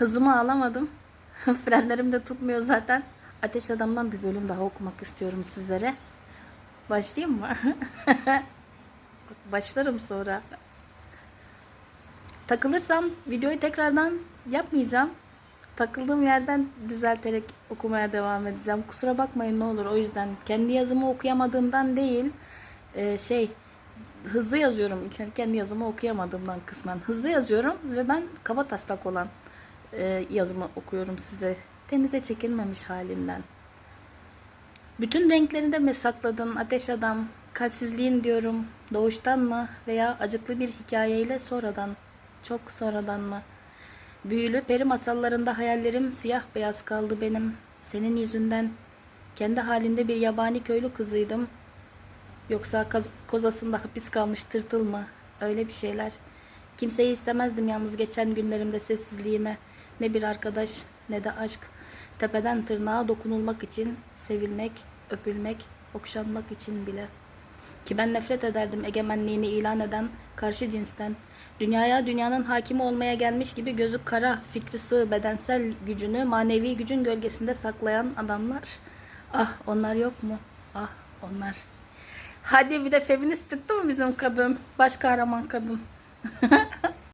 Hızımı alamadım. Frenlerim de tutmuyor zaten. Ateş Adam'dan bir bölüm daha okumak istiyorum sizlere. Başlayayım mı? Başlarım sonra. Takılırsam videoyu tekrardan yapmayacağım. Takıldığım yerden düzelterek okumaya devam edeceğim. Kusura bakmayın ne olur o yüzden. Kendi yazımı okuyamadığımdan değil. e, şey hızlı yazıyorum. Kendi yazımı okuyamadığımdan kısmen. Hızlı yazıyorum ve ben kaba taslak olan e, yazımı okuyorum size. Temize çekilmemiş halinden. Bütün renklerini de mi sakladın ateş adam? Kalpsizliğin diyorum. Doğuştan mı veya acıklı bir hikayeyle sonradan? Çok sonradan mı? Büyülü peri masallarında hayallerim siyah beyaz kaldı benim. Senin yüzünden kendi halinde bir yabani köylü kızıydım. Yoksa kozasında hapis kalmış tırtıl mı? Öyle bir şeyler. Kimseyi istemezdim yalnız geçen günlerimde sessizliğime. Ne bir arkadaş ne de aşk. Tepeden tırnağa dokunulmak için, sevilmek, öpülmek, okşanmak için bile. Ki ben nefret ederdim egemenliğini ilan eden karşı cinsten. Dünyaya dünyanın hakimi olmaya gelmiş gibi gözü kara, fikri sığ, bedensel gücünü manevi gücün gölgesinde saklayan adamlar. Ah onlar yok mu? Ah onlar. Hadi bir de feminist çıktı mı bizim kadın? Baş kahraman kadın.